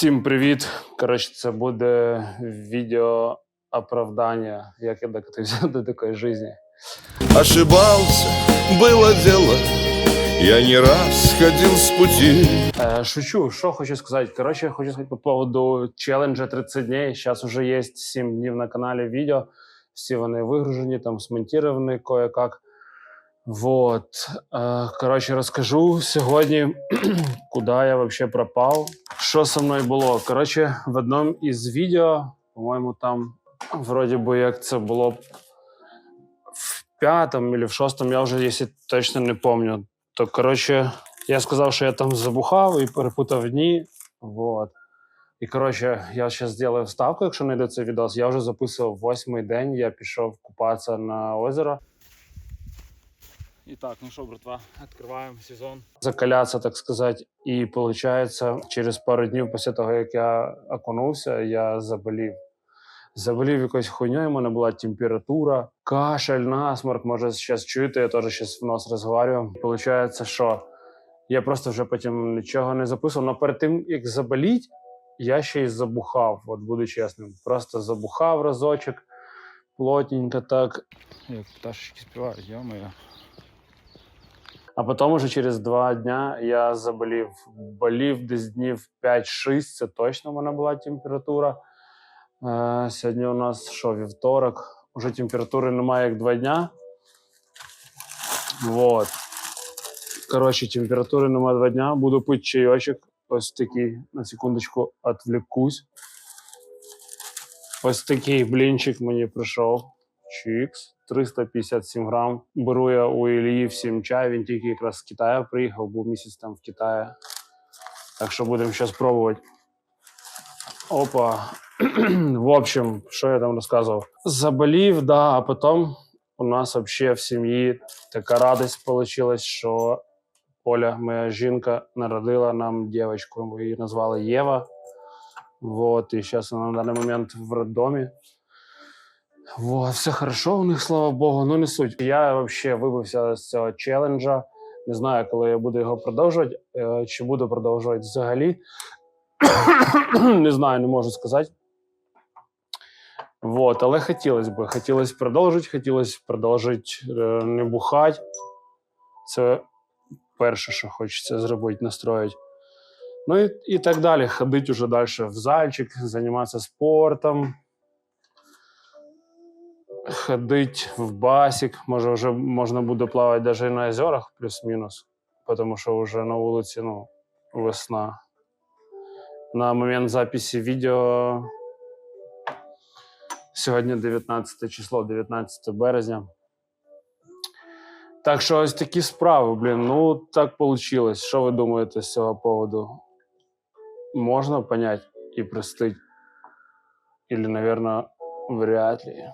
Всім привіт! Коротше, це буде відео оправдання, як я докатився до такої житті. Ошибался, было дело, я не раз сходил с пути. Е, шучу, що хочу сказати. Коротше, я хочу сказати по поводу челенджа 30 днів. Зараз вже є 7 днів на каналі відео. Всі вони вигружені, там смонтіровані кое-как. Вот. Е, коротше, розкажу сьогодні, куди я вообще пропав, що со мною було. Коротше, в одному із відео, по-моєму, там вроді би як це було в п'ятому або в шостому, я вже, якщо точно не пам'ятаю. То, коротше, я сказав, що я там забухав і перепутав дні. Вот. І коротше, я зараз зроблю вставку, якщо знайду цей відос. Я вже записував восьмий день, я пішов купатися на озеро. І так, ну що, братва, відкриваємо сезон. Закалятися, так сказати. І виходить, через пару днів після того, як я окунувся, я заболів. Заболів якоюсь хуйньою, у мене була температура, кашель, насморк. Може, зараз чуєте, я теж зараз в нос розговорюю. Получається, що я просто вже потім нічого не записував. Але перед тим, як заболіть, я ще й забухав, от буду чесним. Просто забухав разочок, плотненько так. Як пташечки співають, йо-моє. А потім уже через два дня я заболів. Болів десь днів 5-6, це точно в мене була температура. Е, сьогодні у нас що, вівторок. Уже температури немає як два дня. Вот. Коротше, температури немає два дня. Буду пити чайочок. Ось такий, на секундочку, отвлекусь. Ось такий блінчик мені прийшов. Чікс, 357 грам. Беру я у Ілії всім чай. Він тільки якраз з Китаю приїхав, був місяць там в Китаї. Так що будемо зараз пробувати. Опа. в общем, що я там розказував? Заболів, да, а потім у нас взагалі в сім'ї така радість вийшла, що Оля, моя жінка, народила нам дівчинку. Ми її назвали Єва. Вот, і зараз вона на даний момент в роддомі. Вот, все хорошо у них, слава Богу, ну не суть. Я вообще вибився з цього челенджа. Не знаю, коли я буду його продовжувати, е, чи буду продовжувати взагалі. не знаю, не можу сказати. Вот, але хотілося б. Хотілося продовжити, хотілося продовжити е, не бухати. Це перше, що хочеться зробити, настроїти. Ну і, і так далі. Ходити уже далі в зальчик, займатися спортом ходить в басик. Може, вже можна буде плавати навіть і на озерах, плюс-мінус, тому що вже на вулиці ну, весна. На момент записі відео сьогодні 19 число, 19 березня. Так що ось такі справи, блін. Ну, так вийшло. Що ви думаєте з цього поводу? Можна понять і простить? Или, наверное, вряд ли.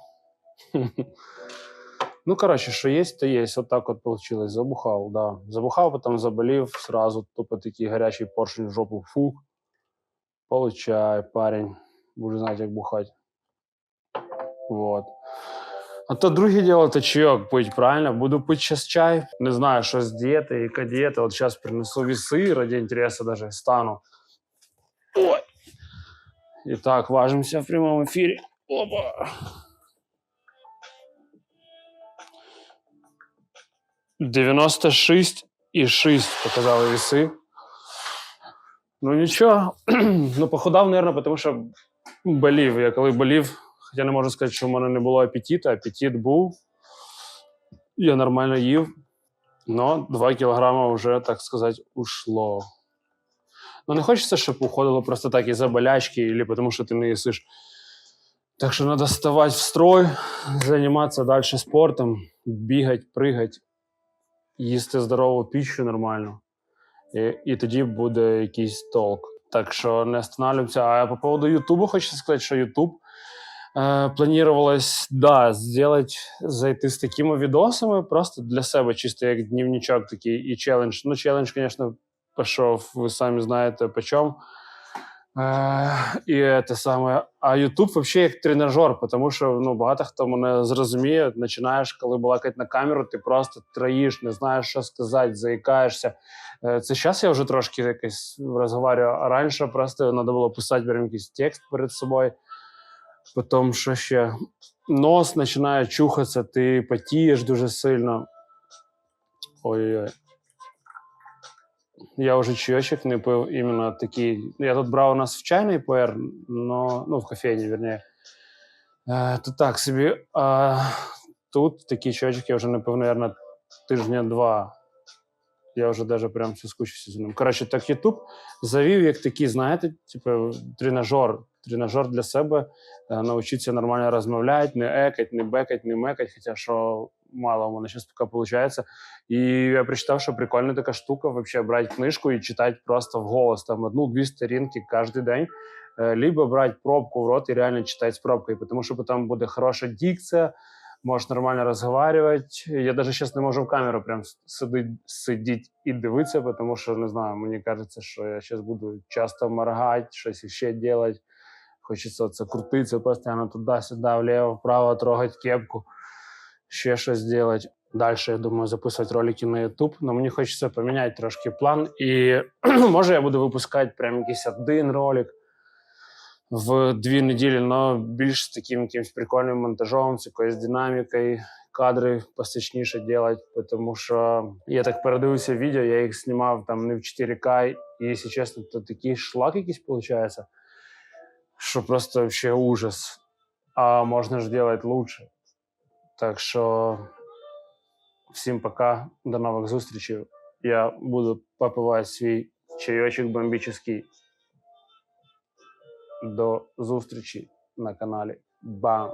Ну, коротше, що є, то є. От так от вийшло. Забухав, да. Забухав, потім заболів, сразу тупо такий гарячий поршень в жопу. Фух. Получай, парень. Буду знати, як бухати. Вот. А то друге діло, то чайок пить, правильно? Буду пити зараз чай. Не знаю, що з дієти, яка дієта. От зараз принесу веси, ради інтересу даже стану. Ой. І так, важимося в прямому ефірі. Опа. 96,6 показали веси. Ну нічого. ну, похудав, мабуть, тому що болів. Я коли болів, хоча не можу сказати, що в мене не було апетиту, апетит був. Я нормально їв. Но 2 кілограми вже, так сказати, ушло. Ну, не хочеться, щоб уходило просто так із-за болячки, або тому що ти не їсиш. Так що треба вставати в строй, займатися далі спортом, бігати, пригати їсти здорову піщу нормально, і, і тоді буде якийсь толк. Так що не останавливаемся. А по поводу Ютубу хочу сказати, що Ютуб е, планувалось, да, сделать, зайти з такими відосами просто для себе, чисто як дневничок такий і челендж. Ну, челендж, звісно, пішов, ви самі знаєте по чому. Е, і те саме. А YouTube взагалі як тренажер, тому що ну, багато хто мене зрозуміє. Починаєш, коли балакати на камеру, ти просто троїш, не знаєш, що сказати, заїкаєшся. Е, Це зараз я вже трошки якось розговорюю, а раніше просто треба було писати прям якийсь текст перед собою. Потім що ще нос починає чухатися, ти потієш дуже сильно. Ой-ой-ой. Я вже чайочок не пив іменно такий. Я тут брав у нас в чайний пуер, но, ну, в кофейні, верніше. Е, то так собі. А тут такий чайочок я вже не пив, мабуть, тижня два. Я вже навіть прям соскучився з ним. Коротше, так YouTube завів як такий, знаєте, типу, тренажер. Тренажер для себе, е, навчитися нормально розмовляти, не екать, не бекать, не мекать, хоча що мало у мене зараз поки виходить. І я прочитав, що прикольна така штука вообще брати книжку і читати просто в голос, там одну-дві сторінки кожен день. Е, Либо брати пробку в рот і реально читати з пробкою, тому що потім буде хороша дикція, можеш нормально розговорювати. Я навіть зараз не можу в камеру прям сидіти, сидіти і дивитися, тому що не знаю, мені кажеться, що я зараз буду часто моргати, щось ще робити. Хочеться це крутитися постійно туди-сюди, вліво, вправо, трогати кепку, ще щось робити. Далі, я думаю, записувати ролики на YouTube, але мені хочеться поміняти трошки план. І може я буду випускати прям якийсь один ролик в дві неділі, але більш з таким якимось прикольним монтажом, з якоюсь динамікою, кадри посичніше робити, тому що я так передивився відео, я їх знімав там не в 4К, і, якщо чесно, то такий шлак якийсь виходить, що просто вообще ужас. А можна ж робити лучше. Так що всім пока, до нових зустрічей. Я буду попивати свій чайочок бомбічний. До зустрічі на каналі. Бам!